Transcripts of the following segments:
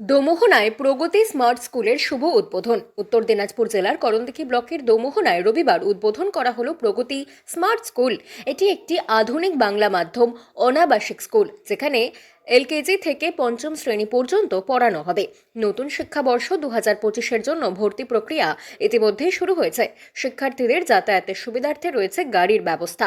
দোমোহনায় প্রগতি smart স্কুলের শুভ উদ্বোধন। উত্তর দিনাজপুর জেলার করণদিঘি ব্লকের দোমোহনায় রবিবার উদ্বোধন করা হলো প্রগতি স্মার্ট স্কুল। এটি একটি আধুনিক বাংলা মাধ্যম, অনাবাসিক স্কুল, যেখানে এলকেজি থেকে পঞ্চম শ্রেণি পর্যন্ত পড়ানো হবে। নতুন শিক্ষাবর্ষ দু হাজার পঁচিশের জন্য ভর্তি প্রক্রিয়া ইতিমধ্যেই শুরু হয়েছে। শিক্ষার্থীদের যাতায়াতের সুবিধার্থে রয়েছে গাড়ির ব্যবস্থা।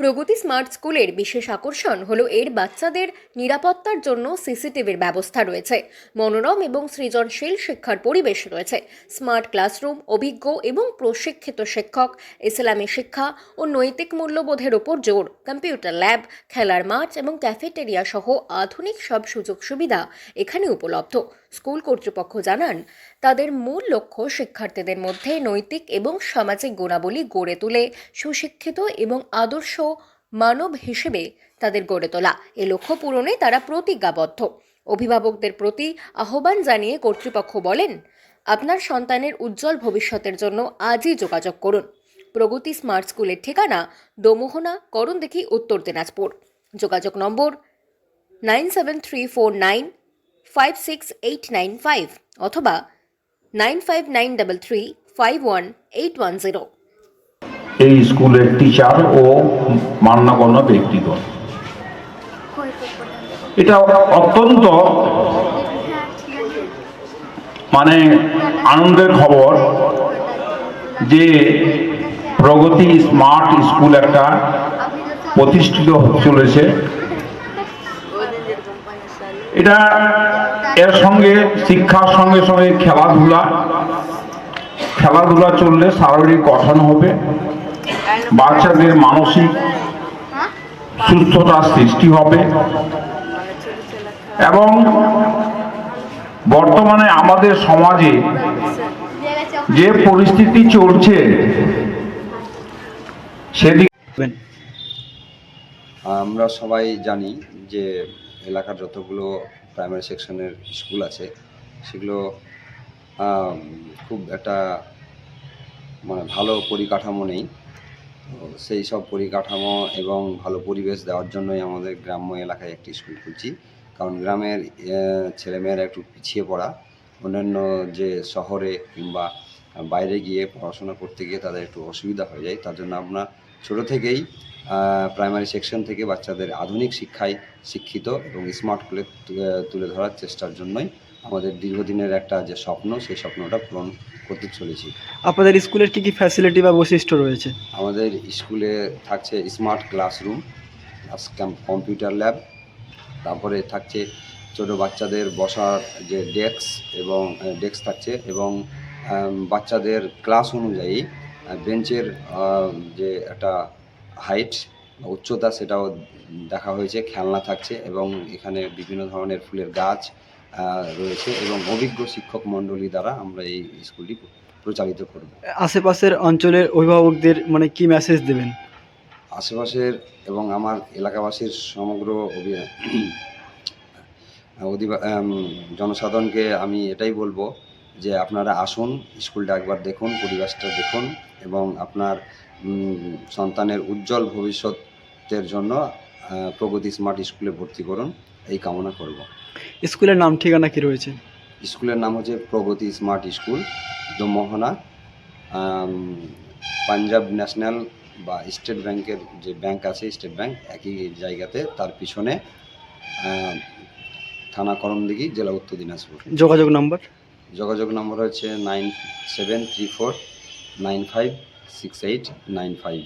প্রগতি স্মার্ট স্কুলের বিশেষ আকর্ষণ হলো এর বাচ্চাদের নিরাপত্তার জন্য সিসিটিভির ব্যবস্থা রয়েছে। মনোরম এবং সৃজনশীল শিক্ষার পরিবেশ রয়েছে। স্মার্ট ক্লাসরুম, অভিজ্ঞ এবং প্রশিক্ষিত শিক্ষক, ইসলামী শিক্ষা ও নৈতিক মূল্যবোধের ওপর জোর। কম্পিউটার ল্যাব, খেলার মাঠ এবং ক্যাফেটেরিয়া সহ আধুনিক সব সুযোগ সুবিধা এখানে উপলব্ধ। স্কুল কর্তৃপক্ষ জানান, তাদের মূল লক্ষ্য শিক্ষার্থীদের মধ্যে নৈতিক এবং সামাজিক গুণাবলী গড়ে তুলে, সুশিক্ষিত এবং আদর্শ মানব হিসেবে তাদের গড়ে তোলা। এ লক্ষ্য পূরণে তারা প্রতিজ্ঞাবদ্ধ। অভিভাবকদের প্রতি আহ্বান জানিয়ে কর্তৃপক্ষ বলেন, আপনার সন্তানের উজ্জ্বল ভবিষ্যতের জন্য আজই যোগাযোগ করুন। প্রগতি স্মার্ট স্কুলের ঠিকানা দোমোহনা করণদিঘি উত্তর দিনাজপুর। যোগাযোগ number nine seven three four nine five six eight nine five অথবা nine five nine double three five one eight one zero এই স্কুলের টিচার ও মান্যগণ্য ব্যক্তিগণ। এটা অত্যন্ত মানে আনন্দের খবর যে প্রগতি স্মার্ট স্কুল একটা প্রতিষ্ঠিত চলেছে। এটা এর সঙ্গে, শিক্ষার সঙ্গে সঙ্গে খেলাধুলা। খেলাধুলা চললে শারীরিক গঠন হবে, বাচ্চাদের মানসিক সুস্থতার সৃষ্টি হবে। এবং বর্তমানে আমাদের সমাজে যে পরিস্থিতি চলছে, সেদিকে আমরা সবাই জানি যে এলাকার যতগুলো প্রাইমারি সেকশনের স্কুল আছে, সেগুলো খুব একটা মানে ভালো পরিকাঠামো নেই। সেই সব পরিকাঠামো এবং ভালো পরিবেশ দেওয়ার জন্যই আমাদের গ্রাম্য এলাকায় একটি স্কুল খুলছি। কারণ গ্রামের ছেলেমেয়েরা একটু পিছিয়ে পড়া। অন্যান্য যে শহরে কিংবা বাইরে গিয়ে পড়াশোনা করতে গিয়ে তাদের একটু অসুবিধা হয়ে যায়। তার জন্য আমরা ছোটো থেকেই প্রাইমারি সেকশন থেকে বাচ্চাদের আধুনিক শিক্ষায় শিক্ষিত এবং স্মার্ট করে তুলে ধরার চেষ্টার জন্যই আমাদের দীর্ঘদিনের একটা যে স্বপ্ন সেই স্বপ্নটা পূরণ করতে চলেছি। আপনাদের স্কুলের কি কি ফ্যাসিলিটি বা বৈশিষ্ট্য রয়েছে? আমাদের স্কুলে থাকছে smart classroom plus computer lab তারপরে থাকছে ছোট বাচ্চাদের বসার যে ডেস্ক এবং ডেস্ক থাকছে এবং বাচ্চাদের ক্লাস অনুযায়ী বেঞ্চের যে একটা হাইট উচ্চতা সেটাও দেখা হয়েছে খেলনা থাকছে এবং এখানে বিভিন্ন ধরনের ফুলের গাছ রয়েছে এবং অভিজ্ঞ শিক্ষক মণ্ডলী দ্বারা আমরা এই স্কুলটি প্রচালিত করব। আশেপাশের অঞ্চলের অভিভাবকদের মানে কি মেসেজ দেবেন? আশেপাশের এবং আমার এলাকাবাসীর সমগ্র জনসাধারণকে আমি এটাই বলব যে আপনারা আসুন স্কুলটা একবার দেখুন পরিবেশটা দেখুন এবং আপনার সন্তানের উজ্জ্বল ভবিষ্যতের জন্য প্রগতি স্মার্ট স্কুলে ভর্তি করুন এই কামনা করব। স্কুলের নাম ঠিকানা কি রয়েছে? স্কুলের নাম হচ্ছে Pragati smart school Domohana Punjab national বা স্টেট ব্যাংকের যে ব্যাংক আছে স্টেট ব্যাংক একই জায়গাতে তার পিছনে থানা করণদিঘি জেলা উত্তর দিনাজপুর। যোগাযোগ নম্বর? যোগাযোগ নম্বর হচ্ছে nine seven three four nine five six eight nine five.